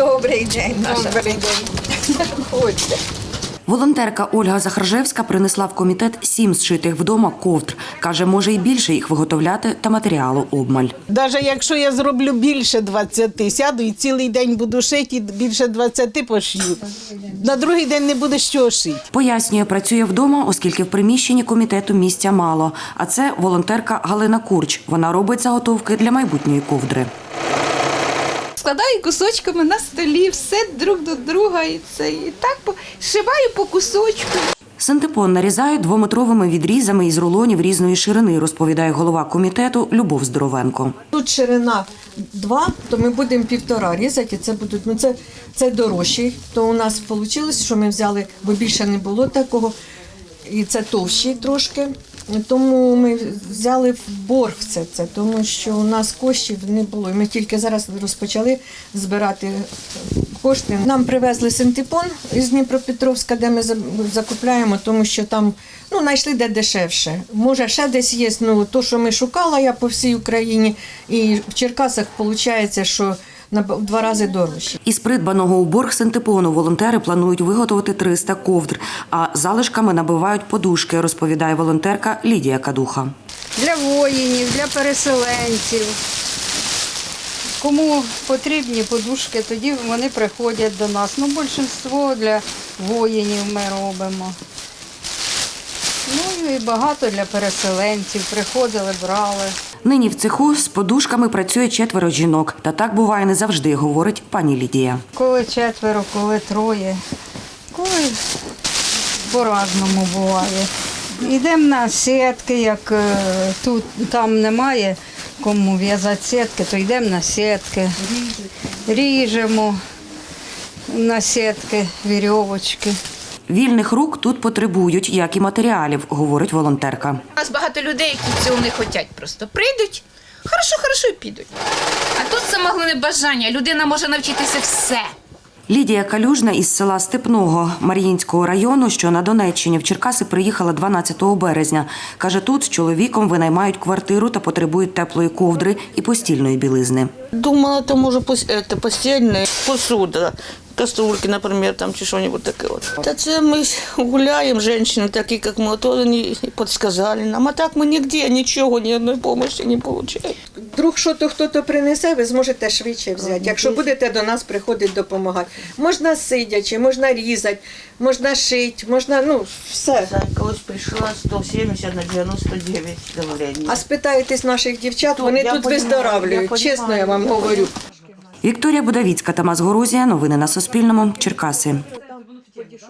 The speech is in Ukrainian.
Добрий день, наша. Добрий день. Ходьте. Волонтерка Ольга Захаржевська принесла в комітет сім зшитих вдома ковдр. Каже, може і більше їх виготовляти та матеріалу обмаль. Навіть якщо я зроблю більше 20, сяду і цілий день буду шити, і більше 20 пошью. На другий день не буде що шити. Пояснює, працює вдома, оскільки в приміщенні комітету місця мало. А це волонтерка Галина Курч. Вона робить заготовки для майбутньої ковдри. Складаю кусочками на столі, все друг до друга, і це і так по- зшиваю по кусочку. Синтепон нарізають двометровими відрізами із рулонів різної ширини, розповідає голова комітету Любов Здоровенко. Тут ширина 2, то ми будемо півтора різати. Це будуть, ну це, це дорожчий. То у нас вийшло, що ми взяли, бо більше не було такого. І це товщий трошки. Тому ми взяли в борг все це, тому що у нас коштів не було. І Ми тільки зараз розпочали збирати кошти. Нам привезли синтепон із Дніпропетровська, де ми закупляємо, тому що там ну, знайшли де дешевше. Може, ще десь є. Ну, то, що ми шукали я по всій Україні, і в Черкасах виходить, що на в два рази дорожче. Із придбаного у борг синтепону волонтери планують виготовити 300 ковдр, а залишками набивають подушки, розповідає волонтерка Лідія Кадуха. для воїнів, для переселенців. Кому потрібні подушки, тоді вони приходять до нас. Ну, більшинство для воїнів ми робимо. Ну і багато для переселенців. Приходили, брали. Нині в цеху з подушками працює четверо жінок. Та так буває не завжди, говорить пані Лідія. Коли четверо, коли троє, коли по-разному буває. Йдемо на сітки, як е, тут там немає кому в'язати сітки, то йдемо на сітки. Ріжемо на сітки, вірьовочки. Вільних рук тут потребують, як і матеріалів, говорить волонтерка. У нас багато людей, які цього не хочуть просто. Прийдуть, хорошо, хорошо і підуть. А тут саме головне бажання. Людина може навчитися все. Лідія Калюжна із села Степного Мар'їнського району, що на Донеччині в Черкаси приїхала 12 березня. Каже, тут з чоловіком винаймають квартиру та потребують теплої ковдри і постільної білизни. Думала, там уже пос- это постельная посуда, кастрюльки, например, там чи що-нибудь таке. От. Та це ми гуляємо, жінки, такі, як ми, то вони і підсказали нам. А так ми ніде нічого, ні одної допомоги не отримуємо. Вдруг що то хто-то принесе, ви зможете швидше взяти. Якщо будете до нас приходити допомагати. Можна сидячи, можна різати, можна шити, можна, ну, все. Колись прийшла 170 на 99 давлення. А спитаєтесь наших дівчат, вони я тут понімаю, виздоравлюють. я Чесно, я вам понімаю. говорю. Вікторія Будавіцька, Тамас Горозія. Новини на Суспільному. Черкаси.